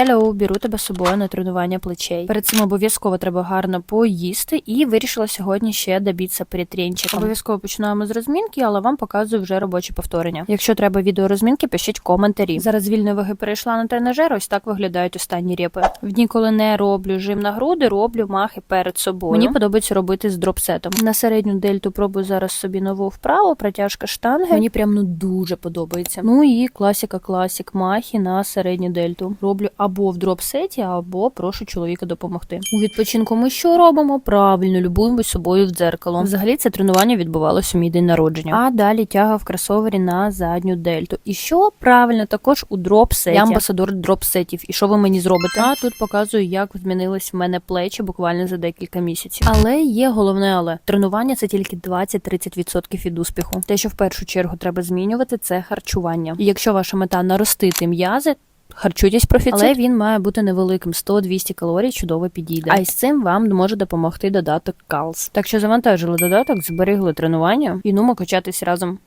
Hello, беру тебе з собою на тренування плечей. Перед цим обов'язково треба гарно поїсти і вирішила сьогодні ще добитися перетренчиком. Обов'язково починаємо з розмінки, але вам показую вже робочі повторення. Якщо треба відео розмінки, пишіть коментарі. Зараз вільної ваги перейшла на тренажер. Ось так виглядають останні репи. В дні, коли не роблю жим на груди, роблю махи перед собою. Мені подобається робити з дропсетом. На середню дельту пробую зараз собі нову вправу, протяжка штанги. Мені прям ну дуже подобається. Ну і класіка класік махи на середню дельту. Роблю або в дропсеті, або прошу чоловіка допомогти. У відпочинку ми що робимо? Правильно, любуємось собою в дзеркало. Взагалі це тренування відбувалося у мій день народження. А далі тяга в кросовері на задню дельту. І що правильно також у дропсеті. Я амбасадор дропсетів. І що ви мені зробите? А тут показую, як змінились в мене плечі буквально за декілька місяців. Але є головне, але тренування це тільки 20-30% від успіху. Те, що в першу чергу треба змінювати, це харчування. І якщо ваша мета наростити м'язи. Харчуйтесь профіцит, але він має бути невеликим 100-200 калорій чудово підійде. А із цим вам може допомогти додаток Калс. Так що завантажили додаток, зберегли тренування і нумо качатись разом.